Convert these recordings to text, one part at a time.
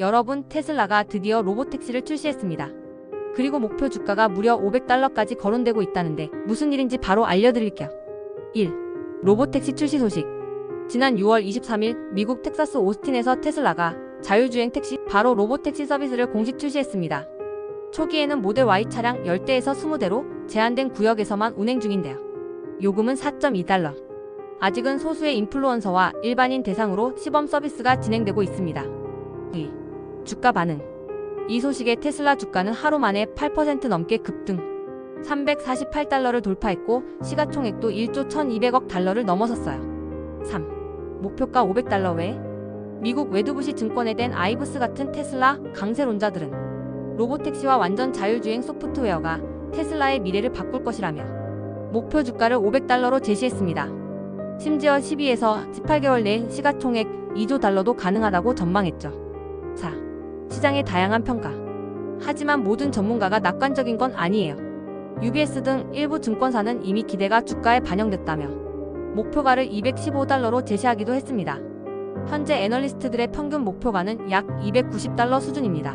여러분, 테슬라가 드디어 로보택시를 출시했습니다. 그리고 목표 주가가 무려 500달러까지 거론되고 있다는데 무슨 일인지 바로 알려드릴게요. 1. 로보택시 출시 소식. 지난 6월 23일 미국 텍사스 오스틴에서 테슬라가 자율주행 택시 바로 로보택시 서비스를 공식 출시했습니다. 초기에는 모델 Y 차량 10대에서 20대로 제한된 구역에서만 운행 중인데요. 요금은 4.2달러. 아직은 소수의 인플루언서와 일반인 대상으로 시범 서비스가 진행되고 있습니다. 2. 주가 반응. 이 소식에 테슬라 주가는 하루 만에 8% 넘게 급등. 348달러를 돌파했고 시가총액도 1조 1200억 달러를 넘어섰어요. 3. 목표가 500달러 외 미국 외두부시 증권에 댄 아이브스 같은 테슬라 강세론자들은 로보택시와 완전 자율주행 소프트웨어가 테슬라의 미래를 바꿀 것이라며 목표 주가를 500달러로 제시했습니다. 심지어 12에서 18개월 내 시가총액 2조 달러도 가능하다고 전망했죠. 4. 시장의 다양한 평가. 하지만 모든 전문가가 낙관적인 건 아니에요. UBS 등 일부 증권사는 이미 기대가 주가에 반영됐다며 목표가를 215달러로 제시하기도 했습니다. 현재 애널리스트들의 평균 목표가는 약 290달러 수준입니다.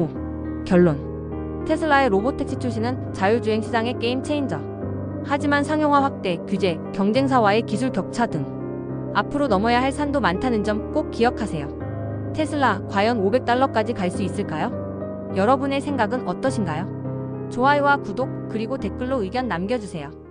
5. 결론. 테슬라의 로보택시 출시는 자율주행 시장의 게임 체인저. 하지만 상용화 확대, 규제, 경쟁사와의 기술 격차 등 앞으로 넘어야 할 산도 많다는 점 꼭 기억하세요. 테슬라 과연 500달러까지 갈 수 있을까요? 여러분의 생각은 어떠신가요? 좋아요와 구독 그리고 댓글로 의견 남겨주세요.